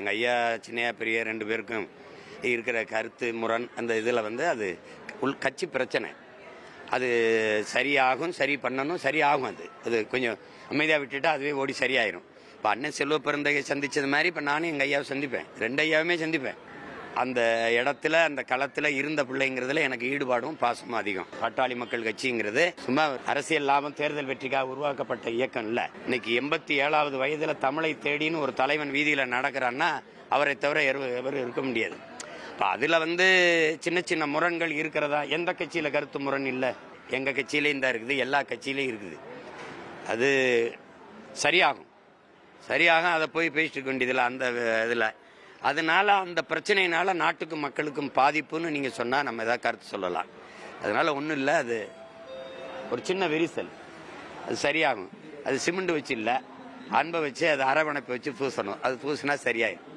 எங்கள் ஐயா சின்னையா பெரிய ரெண்டு பேருக்கும் இருக்கிற கருத்து முரண் அந்த இதில் வந்து அது உள் கட்சி பிரச்சனை. அது சரியாகும் சரி பண்ணணும் சரியாகும் அது. அது கொஞ்சம் அமைதியாக விட்டுட்டா அதுவே ஓடி சரியாயிரும். இப்போ அண்ணன் செல்வ பிறந்தகை சந்திச்சது மாதிரி இப்போ நானும் எங்கள் ஐயாவை சந்திப்பேன். ரெண்டு ஐயாவுமே சந்திப்பேன். அந்த இடத்துல அந்த களத்தில் இருந்த பிள்ளைங்கிறதுல எனக்கு ஈடுபாடும் பாசமும் அதிகம். பாட்டாளி மக்கள் கட்சிங்கிறது சும்மா அரசியல் லாபம் தேர்தல் வெற்றிக்காக உருவாக்கப்பட்ட இயக்கம் இல்லை. இன்னைக்கு எண்பத்தி ஏழாவது வயதுல தமிழை தேடின்னு ஒரு தலைவன் வீதியில நடக்கிறான்னா அவரை தவிர எரு- எவரும் இருக்க முடியாது. இப்போ அதில் வந்து சின்ன சின்ன முரண்கள் இருக்கிறதா? எந்த கட்சியில் கருத்து முரண் இல்லை? எங்கள் கட்சியிலையும் தான் இருக்குது எல்லா கட்சியிலையும் இருக்குது. அது சரியாகும். சரியாக அதை போய் பேசிட்டு இருக்க வேண்டியதில்லை. அந்த இதில் அதனால் அந்த பிரச்சனையினால் நாட்டுக்கும் மக்களுக்கும் பாதிப்புன்னு நீங்கள் சொன்னால் நம்ம எதாவது கருத்து சொல்லலாம். அதனால் ஒன்றும் இல்லை அது ஒரு சின்ன விரிசல். அது சரியாகும். அது சிமெண்ட் வச்சு இல்லை. அன்பை வச்சு அது அரவணைப்பை வச்சு பூசணும். அது பூசினா சரியாயிடும்